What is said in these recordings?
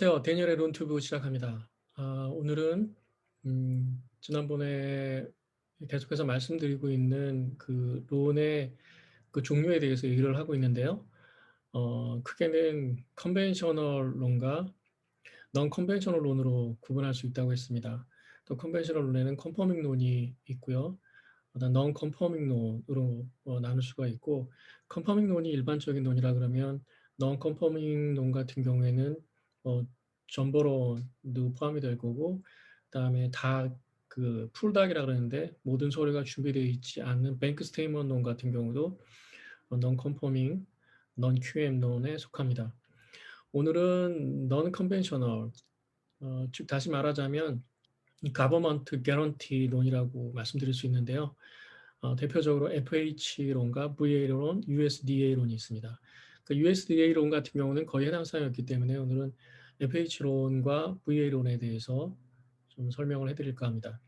안녕하세요. 데니엘의 론튜브 시작합니다. 아, 오늘은 음, 지난번에 계속해서 말씀드리고 있는 그 론의 그 종류에 대해서 얘기를 하고 있는데요. 어, 크게는 컨벤셔널 론과 넌 컨벤셔널 론으로 구분할 수 있다고 했습니다. 또 컨벤셔널 론에는 컨퍼밍 론이 있고요. 넌 컨퍼밍 론으로 어, 나눌 수가 있고 컨퍼밍 론이 일반적인 론이라 그러면 넌 컨퍼밍 론 같은 경우에는 어, 점버론도 포함이 될 거고 그다음에 다그 풀닥이라 그러는데 모든 서류가 준비되어 있지 않는 뱅크 스테이먼 론 같은 경우도 넌 컨퍼밍, 넌 QM 론에 속합니다. 오늘은 넌 컨벤셔널 어, 즉 다시 말하자면 가버먼트 개런티 론이라고 말씀드릴 수 있는데요. 어, 대표적으로 FH론과 VA론, USDA론이 있습니다. 그 USDA론 같은 경우는 거의 해당 사항이었기 때문에 오늘은 FH론과 VA론에 대해서 좀 설명을 해드릴까 합니다.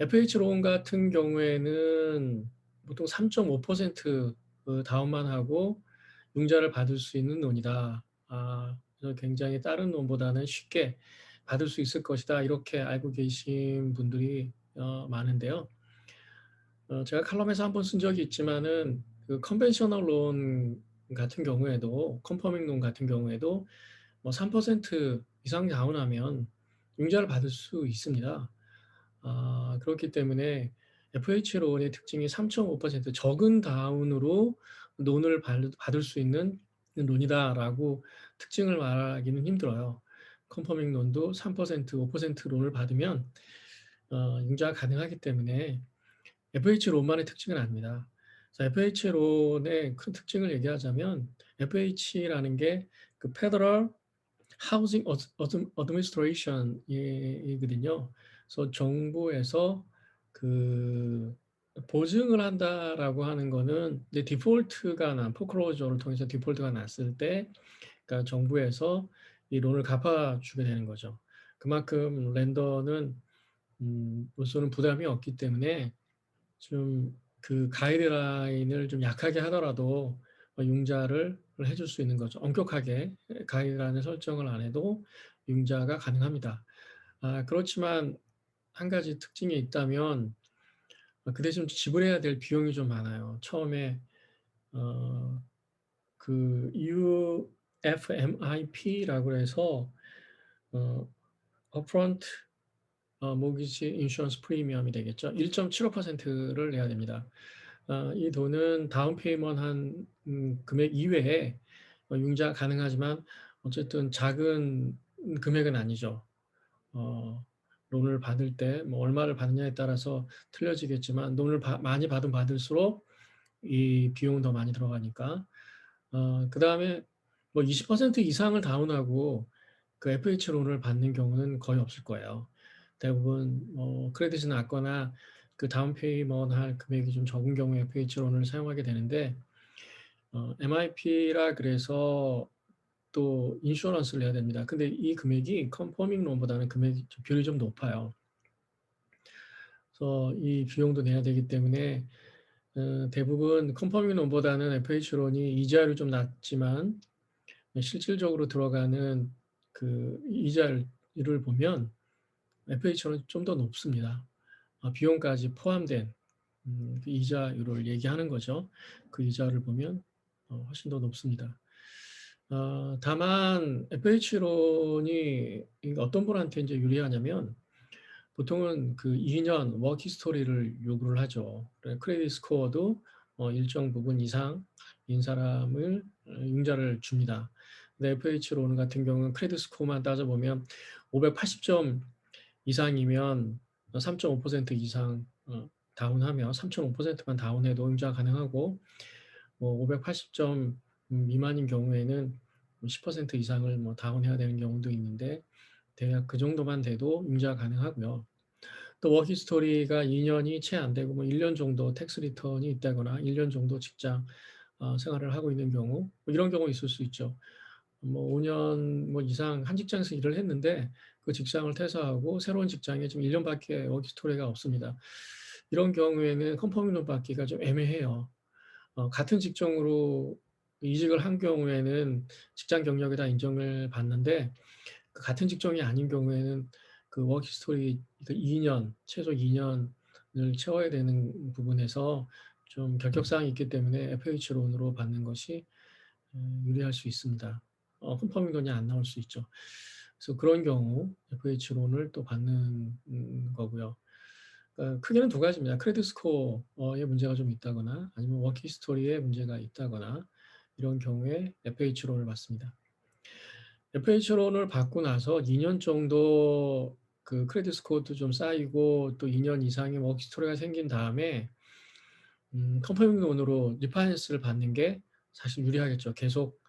FH론 같은 경우에는 보통 3.5% 다운만 하고 융자를 받을 수 있는 논이다. 아, 굉장히 다른 논보다는 쉽게 받을 수 있을 것이다. 이렇게 알고 계신 분들이 어, 많은데요. 어, 제가 칼럼에서 한번 쓴 적이 있지만은 그 컨벤셔널 론 같은 경우에도 컨퍼밍 론 같은 경우에도 뭐 3% 이상 다운하면 융자를 받을 수 있습니다. 아, 그렇기 때문에 FH론의 특징이 3.5% 적은 다운으로 논을 받을 수 있는 론이다라고 특징을 말하기는 힘들어요. 컨퍼밍 론도 3% 5% 론을 받으면 어, 융자가 가능하기 때문에 FH론만의 특징은 아닙니다. FH론의 큰 특징을 얘기하자면 FH라는 게 그 페더럴 하우징 어드미니스트레이션이거든요. 그래서 정부에서 그 보증을 한다라고 하는 거는 이제 디폴트가 난 포크로저를 통해서 디폴트가 났을 때 그러니까 정부에서 이 론을 갚아주게 되는 거죠. 그만큼 랜더는 음, 로서는 부담이 없기 때문에 좀 그 가이드라인을 좀 약하게 하더라도 융자를 해줄 수 있는 거죠. 엄격하게 가이드라인을 설정을 안 해도 융자가 가능합니다. 아, 그렇지만 한 가지 특징이 있다면 그 대신 지불해야 될 비용이 좀 많아요. 처음에 어, 그 UFMIP라고 해서 어, upfront 어, 모기지 인슈런스 프리미엄이 되겠죠. 1.75%를 내야 됩니다. 어, 이 돈은 다운 페이먼 한 음, 금액 이외에 어, 융자 가능하지만 어쨌든 작은 금액은 아니죠. 어, 론을 받을 때 뭐 얼마를 받느냐에 따라서 틀려지겠지만 돈을 바, 많이 받으면 받을수록 이 비용은 더 많이 들어가니까 어, 그 다음에 뭐 20% 이상을 다운하고 그 FH 론을 받는 경우는 거의 없을 거예요. 대부분 뭐 크레딧이 낮거나 그 다운 페이먼 할 금액이 좀 적은 경우에 FH론을 사용하게 되는데 어, MIP라 그래서 또 인슈런스를 해야 됩니다. 근데 이 금액이 컨퍼밍 론보다는 금액이 좀 비율이 좀 높아요. 그래서 이 비용도 내야 되기 때문에 어, 대부분 컨퍼밍 론보다는 FH론이 이자율이 좀 낮지만 실질적으로 들어가는 그 이자를 보면 FH론은 좀 더 높습니다. 어, 비용까지 포함된 음, 그 이자율을 얘기하는 거죠. 그 이자를 보면 어, 훨씬 더 높습니다. 어, 다만 FH론이 어떤 분한테 이제 유리하냐면 보통은 그 2년 워크 스토리를 요구를 하죠. 크레딧 스코어도 어, 일정 부분 이상인 사람을 어, 융자를 줍니다. 근데 FH론 같은 경우는 크레딧 스코어만 따져보면 580점 이상이면 3.5% 이상 어, 다운하면 3.5%만 다운해도 응자 가능하고 뭐 580점 미만인 경우에는 10% 이상을 뭐 다운해야 되는 경우도 있는데 대략 그 정도만 돼도 융자 가능하고요. 또 워키스토리가 2년이 채 안 되고 뭐 1년 정도 텍스 리턴이 있다거나 1년 정도 직장 어, 생활을 하고 있는 경우 뭐 이런 경우 있을 수 있죠. 뭐 5년 뭐 이상 한 직장에서 일을 했는데 그 직장을 퇴사하고 새로운 직장에 지금 1년밖에 워키스토리가 없습니다. 이런 경우에는 컴퍼미론 받기가 좀 애매해요. 어, 같은 직종으로 이직을 한 경우에는 직장 경력에다 인정을 받는데 그 같은 직종이 아닌 경우에는 그 워크 히스토리 그2 년, 최소 2 년을 채워야 되는 부분에서 좀 결격사항이 있기 때문에 FH 론으로 받는 것이 음 유리할 수 있습니다. 어 컨퍼밍 론이 안 나올 수 있죠. 그래서 그런 경우 FH 론을 또 받는 음 거고요. 그러니까 크게는 두 가지입니다. 크레딧 스코어에 문제가 좀 있다거나 아니면 워크 히스토리에 문제가 있다거나 이런 경우에 FH 론을 받습니다. FH 론을 받고 나서 2년 정도 그 크레딧 스코어도 좀 쌓이고 또 2년 이상의 워크 히스토리가 생긴 다음에 음 컨퍼밍 론으로 리파이낸스를 받는 게 사실 유리하겠죠. 계속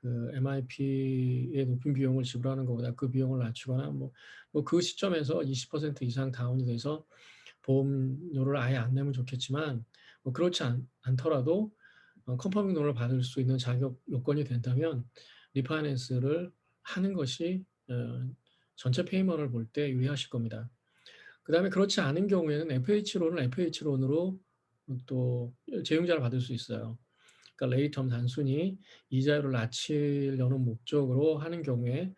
그 MIP의 높은 비용을 지불하는 것보다 그 비용을 낮추거나 뭐 뭐 그 시점에서 20% 이상 다운이 돼서 보험료를 아예 안 내면 좋겠지만 뭐 그렇지 않 않더라도 어 컨퍼밍 론을 받을 수 있는 자격 요건이 된다면 리파이낸스를 하는 것이 어 전체 페이먼트를 볼때 유리하실 겁니다. 그 다음에 그렇지 않은 경우에는 FH 론을 FH 론으로 또 재융자를 받을 수 있어요. 그러니까 레이텀 단순히 이자율을 낮추려는 목적으로 하는 경우에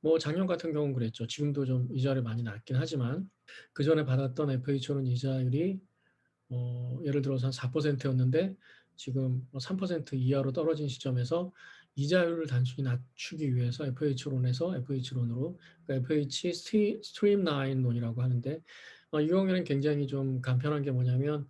뭐 작년 같은 경우는 그랬죠. 지금도 좀 이자율이 많이 낮긴 하지만 그 전에 받았던 FH론 이자율이 어 예를 들어서 한 4% 였는데 지금 뭐3% 이하로 떨어진 시점에서 이자율을 단순히 낮추기 위해서 FH론에서 FH론으로 그러니까 FH 스트 스트림라인 론이라고 하는데 어이 경우에는 굉장히 좀 간편한 게 뭐냐면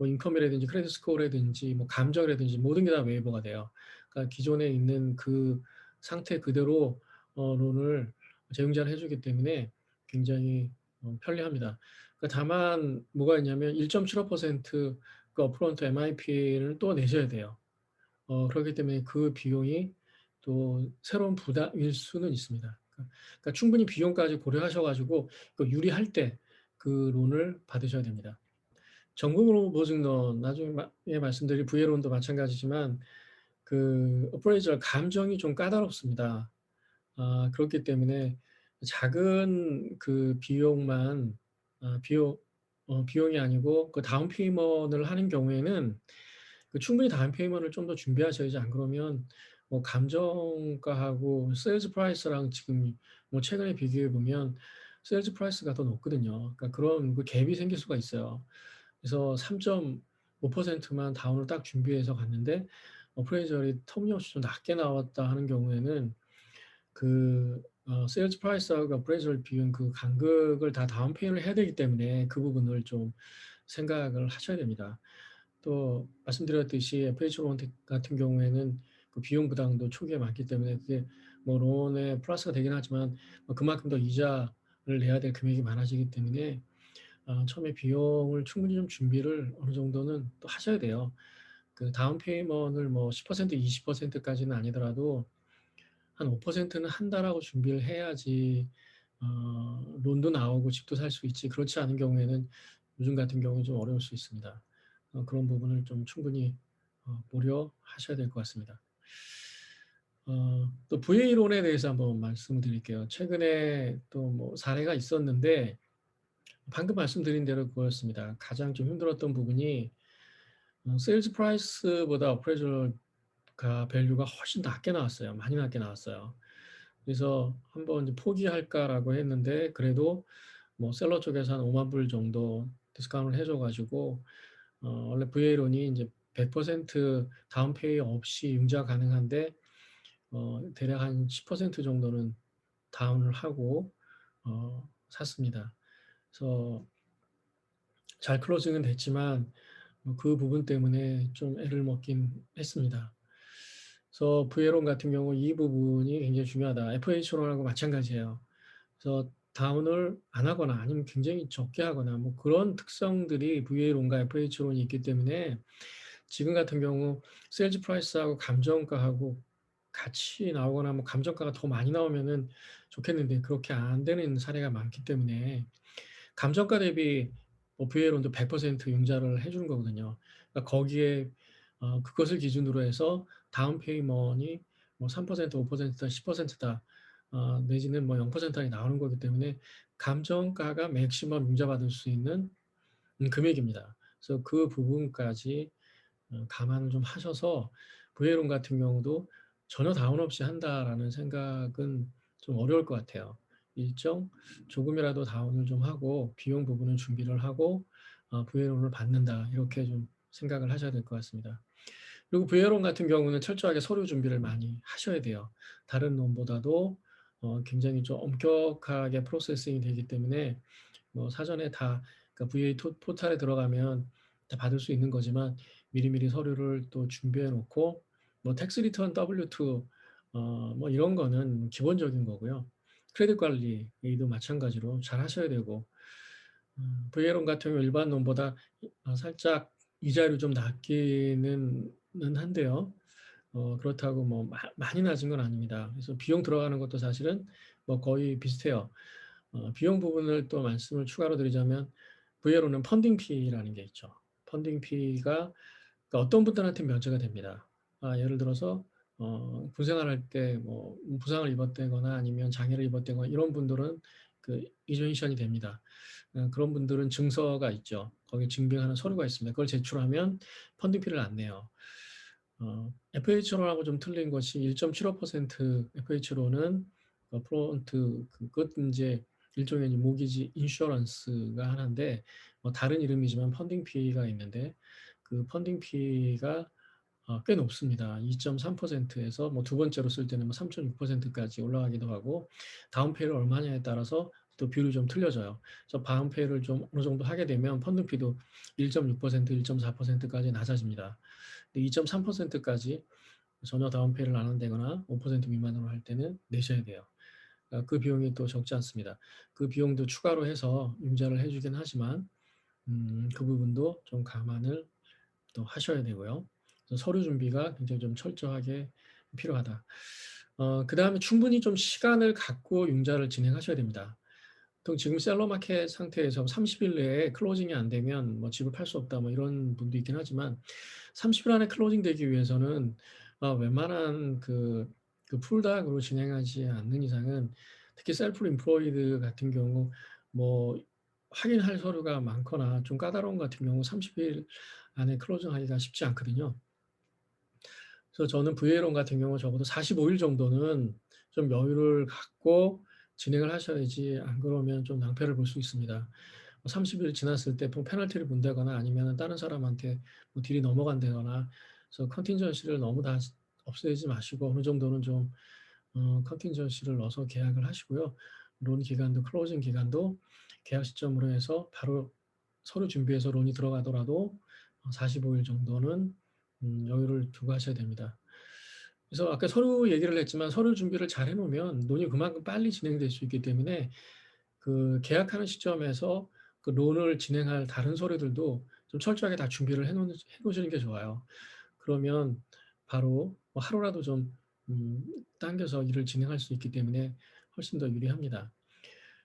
뭐 인컴이라든지 크레딧 스코어라든지 뭐 감정이라든지 모든 게 다 웨이버가 돼요. 그러니까 기존에 있는 그 상태 그대로 어 론을 재융자를 해 주기 때문에 굉장히 어 편리합니다. 그러니까 다만 뭐가 있냐면 1.75%그 업프론트 MIP를 또 내셔야 돼요. 어 그렇기 때문에 그 비용이 또 새로운 부담일 수는 있습니다. 그러니까 충분히 비용까지 고려하셔 가지고 그 유리할 때 그 론을 받으셔야 됩니다. 정부로 보증 론 나중에 마예 말씀드릴 VA론도 마찬가지지만 그 어프레이저 감정이 좀 까다롭습니다. 아 그렇기 때문에 작은 그 비용만 아 비용 어 비용이 아니고 그 다운 페이먼트를 하는 경우에는 그 충분히 다운 페이먼트를 좀더 준비하셔야지 안 그러면 뭐 감정가하고 세일즈 프라이스랑 지금 뭐 최근에 비교해 보면 세일즈 프라이스가 더 높거든요. 그러니까 그런 그 갭이 생길 수가 있어요. 그래서 3.5%만 다운을 딱 준비해서 갔는데 어프레이저리 터무니없이 좀 낮게 나왔다 하는 경우에는 그 어 세일즈 프라이스하고 어프레이저를 비운 그 간극을 다 다운 페이를 해야 되기 때문에 그 부분을 좀 생각을 하셔야 됩니다. 또 말씀드렸듯이 FH 론 같은 경우에는 그 비용 부담도 초기에 많기 때문에 그게 뭐 론에 플러스가 되긴 하지만 뭐 그만큼 더 이자를 내야 될 금액이 많아지기 때문에 어 처음에 비용을 충분히 좀 준비를 어느 정도는 또 하셔야 돼요. 그 다운 페이먼트를 뭐10% 20% 까지는 아니더라도 한 5%는 한다라고 준비를 해야지 어 론도 나오고 집도 살 수 있지 그렇지 않은 경우에는 요즘 같은 경우는 좀 어려울 수 있습니다. 어 그런 부분을 좀 충분히 어 고려하셔야 될 것 같습니다. 어 또 VA론에 대해서 한번 말씀을 드릴게요. 최근에 또 뭐 사례가 있었는데 방금 말씀드린 대로 그거였습니다. 가장 좀 힘들었던 부분이 어 세일즈 프라이스보다 어프레이저가 밸류가 훨씬 낮게 나왔어요. 많이 낮게 나왔어요. 그래서 한번 이제 '포기할까.'라고 했는데 그래도 뭐 셀러 쪽에서 한 5만 불 정도 디스카운트를 해줘 가지고 어 원래 VA론이 인제 100% 다운 페이 없이 융자 가능한데 어 대략 한 10% 정도는 다운을 하고 어 샀습니다. 그래서 잘 클로징은 됐지만 어그 부분 때문에 좀 애를 먹긴 했습니다. 그래서 VA론 같은 경우 이 부분이 굉장히 중요하다. FH론하고 마찬가지예요. 그래서 다운을 안 하거나 아니면 굉장히 적게 하거나 뭐 그런 특성들이 VA론과 FH론이 있기 때문에 지금 같은 경우 세일즈 프라이스하고 감정가하고 같이 나오거나 뭐 감정가가 더 많이 나오면은 좋겠는데 그렇게 안 되는 사례가 많기 때문에 감정가 대비 뭐 VA론도 100% 융자를 해 주는 거거든요. 그러니까 거기에 어 그것을 기준으로 해서 다운 페이먼트이 뭐 3% 5%다 10%다 어 내지는 뭐 0% 안에 나오는 거기 때문에 감정가가 맥시멈 융자 받을 수 있는 음 금액입니다. 그래서 그 부분까지 어 감안을 좀 하셔서 VA론 같은 경우도 '전혀 다운 없이 한다.'라는 생각은 좀 어려울 것 같아요. 일정 조금이라도 다운을 좀 하고 비용 부분은 준비를 하고 어 VA론을 받는다 이렇게 좀 생각을 하셔야 될 것 같습니다. 그리고 VA론 같은 경우는 철저하게 서류 준비를 많이 하셔야 돼요. 다른 론보다도 어 굉장히 좀 엄격하게 프로세싱이 되기 때문에 뭐 사전에 다 그러니까 VA 토 포탈에 들어가면 다 받을 수 있는 거지만 미리미리 서류를 또 준비해 놓고 뭐 텍스 리턴 W2 어 뭐 이런 거는 기본적인 거고요. 크레딧 관리도 마찬가지로 잘 하셔야 되고 음 VA론 같은 경우 일반 론보다 어 살짝 이자율이 좀 낮기는 는 한데요. 어 그렇다고 뭐 마 많이 낮은 건 아닙니다. 그래서 비용 들어가는 것도 사실은 뭐 거의 비슷해요. 어 비용 부분을 또 말씀을 추가로 드리자면 VA론은 펀딩 피라는 게 있죠. 펀딩 피가 그러니까 어떤 분들한테 면제가 됩니다. 아 예를 들어서 어 군 생활할 때 뭐 부상을 입었다거나 아니면 장애를 입었다거나 이런 분들은 그 이전션이 됩니다. 어 그런 분들은 증서가 있죠. 거기에 증빙하는 서류가 있습니다. 그걸 제출하면 펀딩 피를 안 내요. 어 FH론하고 좀 틀린 것이 1.75% FH론은 어 프론트 그것도 인제 일종의 모기지 인슈어런스가 하나인데 뭐 다른 이름이지만 펀딩 피가 있는데 그 펀딩 피가 어 꽤 높습니다. 2.3%에서 뭐 두 번째로 쓸 때는 뭐 3.6%까지 올라가기도 하고 다운 페이를 얼마 하냐에 따라서 또 비율이 좀 틀려져요. 그래서 다운 페이를 좀 어느 정도 하게 되면 펀딩 피도 1.6% 1.4%까지 낮아집니다. 근데 2.3%까지 전혀 다운 페이를 안 한다거나 5% 미만으로 할 때는 내셔야 돼요. 어그 비용이 또 적지 않습니다. 그 비용도 추가로 해서 융자를 해 주긴 하지만 음 그 부분도 좀 감안을 또 하셔야 되고요. 서류 준비가 굉장히 좀 철저하게 필요하다. 어 그 다음에 충분히 좀 시간을 갖고 융자를 진행하셔야 됩니다. 보통 지금 셀러 마켓 상태에서 30일 내에 클로징이 안 되면 뭐 집을 팔 수 없다 뭐 이런 분도 있긴 하지만 30일 안에 클로징 되기 위해서는 어 웬만한 그 그 풀닥으로 진행하지 않는 이상은 특히 셀프 임플로이드 같은 경우 뭐 확인할 서류가 많거나 좀 까다로운 것 같은 경우 30일 안에 클로징하기가 쉽지 않거든요. 그래서 저는 VA론 같은 경우 적어도 45일 정도는 좀 여유를 갖고 진행을 하셔야지 안 그러면 좀 낭패를 볼 수 있습니다. 뭐30일 지났을 때뭐 페널티를 문다거나 아니면은 다른 사람한테 뭐 딜이 넘어간다거나 그래서 컨틴전시를 너무 다 없애지 마시고 어느 정도는 좀 어 컨틴전시를 넣어서 계약을 하시고요. 론 기간도 클로징 기간도 계약 시점으로 해서 바로 서류 준비해서 론이 들어가더라도 어 45일 정도는 음 여유를 두고 하셔야 됩니다. 그래서 아까 서류 얘기를 했지만 서류 준비를 잘 해 놓으면 론이 그만큼 빨리 진행될 수 있기 때문에 그 계약하는 시점에서 그 론을 진행할 다른 서류들도 좀 철저하게 다 준비를 해 놓는 해 놓으시는 게 좋아요. 그러면 바로 뭐 하루라도 좀 음 당겨서 일을 진행할 수 있기 때문에 훨씬 더 유리합니다.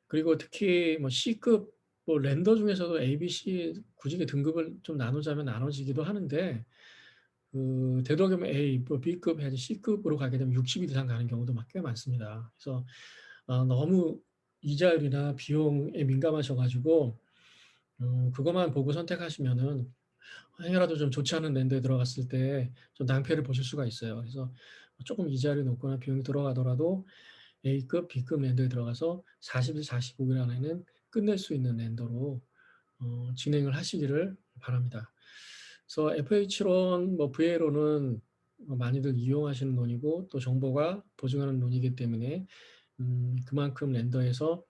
그리고 특히 뭐 C급 뭐 렌더 중에서도 A, B, C 구직의 등급을 좀 나누자면 나눠지기도 하는데 그 되도록이면 A 뭐 B급 해야지 C급으로 가게 되면 60일 이상 가는 경우도 막꽤 많습니다. 그래서 어 너무 이자율이나 비용에 민감하셔 가지고 어 그것만 보고 선택하시면은 행여라도 좀 좋지 않은 렌더에 들어갔을 때 좀 낭패를 보실 수가 있어요. 그래서 쪼끔 이자율이 높거나 비용이 들어가더라도 A급, B급 렌더에 들어가서 40일, 45일 안에는 끝낼 수 있는 렌더로 어 진행을 하시기를 바랍니다. 그래서 FH론 뭐 VA론은 어 많이들 이용하시는 론이고 또 정보가 보증하는 론이기 때문에 음 그만큼 렌더에서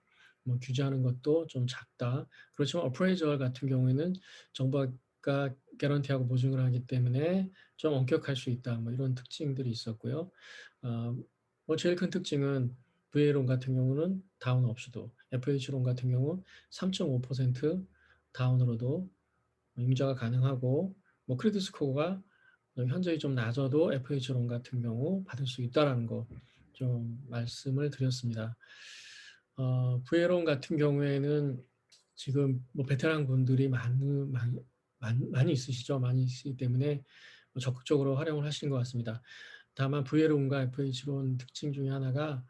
뭐 규제하는 것도 좀 작다. 그렇지만 어프레이저 같은 경우에는 정보가 개런티하고 보증을 하기 때문에 좀 엄격할 수 있다. 뭐 이런 특징들이 있었고요. 어 뭐 제일 큰 특징은 VA론 같은 경우는 다운 없이도 FH론 같은 경우 3.5% 다운으로도 융자가 가능하고 뭐 크레딧 스코어가 현저히 좀 낮아도 FH론 같은 경우 받을 수 있다라는 거 좀 말씀을 드렸습니다. 어 VA론 같은 경우에는 지금 뭐 베테랑 분들이 많으 많많 많이 있으시죠. 많이 있으시기 때문에 뭐 적극적으로 활용을 하시는 것 같습니다. 다만 VA론과 FH론 특징 중에 하나가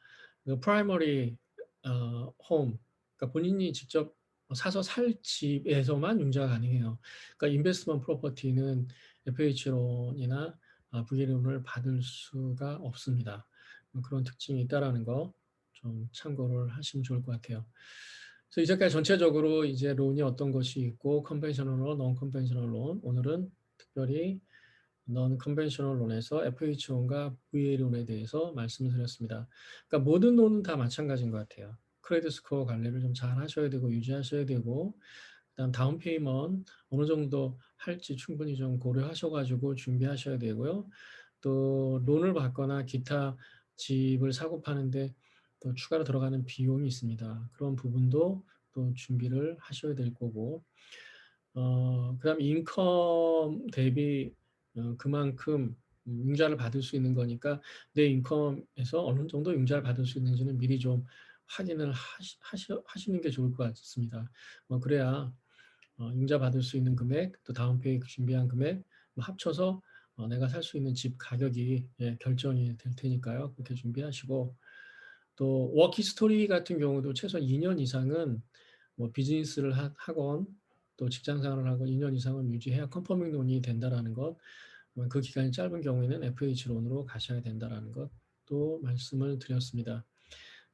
그 프라이머리 어홈 그러니까 본인이 직접 사서 살 집에서만 융자가 가능해요. 그러니까 인베스트먼트 프로퍼티는 FH론이나 아 VA론을 받을 수가 없습니다. 뭐 그런 특징이 있다라는 거 좀 참고를 하시면 좋을 것 같아요. 그래서 이제까지 전체적으로 이제 론이 어떤 것이 있고 컨벤셔널 론, non 컨벤셔널 론 오늘은 특별히 non 컨벤셔널 론에서 FH1과 VA론에 대해서 말씀을 드렸습니다. 그러니까 모든 론은 다 마찬가지인 것 같아요. 크레딧 스코어 관리를 좀 잘 하셔야 되고 유지하셔야 되고 그다음 다운 페이먼 어느 정도 할지 충분히 좀 고려하셔가지고 준비하셔야 되고요. 또 론을 받거나 기타 집을 사고 파는데 또 추가로 들어가는 비용이 있습니다. 그런 부분도 또 준비를 하셔야 될 거고 어, 그다음 인컴 대비 어, 그만큼 융자를 받을 수 있는 거니까 내 인컴에서 어느 정도 융자를 받을 수 있는지는 미리 좀 확인을 하시, 하시, 하시는 게 좋을 것 같습니다. 어, 그래야 어, 융자 받을 수 있는 금액, 또 다운페이 준비한 금액 뭐 합쳐서 어, 내가 살 수 있는 집 가격이 예, 결정이 될 테니까요. 그렇게 준비하시고 또 워키 스토리 같은 경우도 최소 2년 이상은 뭐 비즈니스를 하, 하건 또 직장 생활을 하건 2년 이상은 유지해야 컨퍼밍 론이 된다라는 것. 그 기간이 짧은 경우에는 FH론으로 가셔야 된다라는 것도 말씀을 드렸습니다.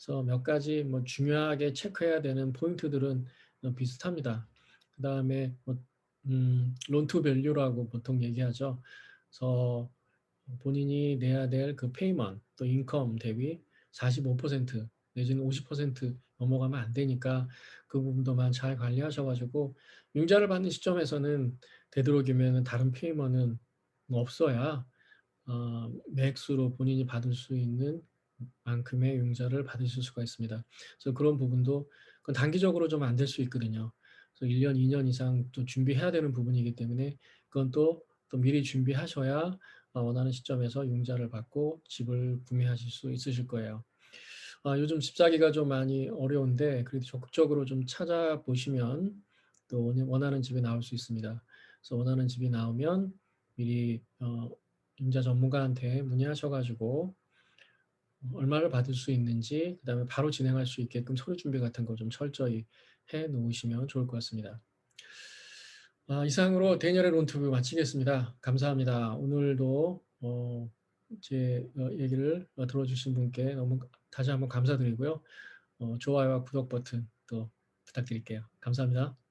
그래서 몇 가지 뭐 중요하게 체크해야 되는 포인트들은 비슷합니다. 그 다음에 뭐, 음, 론투 밸류라고 보통 얘기하죠. 그래서 본인이 내야 될 그 페이먼 또 인컴 대비 45% 내지는 50% 넘어가면 안 되니까 그 부분도만 잘 관리하셔가지고 융자를 받는 시점에서는 되도록이면 다른 페이먼은 없어야 어, 매수로 본인이 받을 수 있는 만큼의 융자를 받으실 수가 있습니다. 그래서 그런 부분도 그건 단기적으로 좀 안 될 수 있거든요. 그래서 1년, 2년 이상 또 준비해야 되는 부분이기 때문에 그건 또, 또 미리 준비하셔야 어, 원하는 시점에서 융자를 받고 집을 구매하실 수 있으실 거예요. 아, 요즘 집 사기가 좀 많이 어려운데 그래도 적극적으로 좀 찾아보시면 또 원하는 집이 나올 수 있습니다. 그래서 원하는 집이 나오면 미리 어, 임자 전문가한테 문의하셔가지고 얼마를 받을 수 있는지 그 다음에 바로 진행할 수 있게끔 서류 준비 같은 거 좀 철저히 해 놓으시면 좋을 것 같습니다. 아, 이상으로 대니엘의 론투브 마치겠습니다. 감사합니다. 오늘도 어, 제 어, 얘기를 어, 들어주신 분께 너무 다시 한번 감사드리고요. 어, 좋아요와 구독 버튼 또 부탁드릴게요. 감사합니다.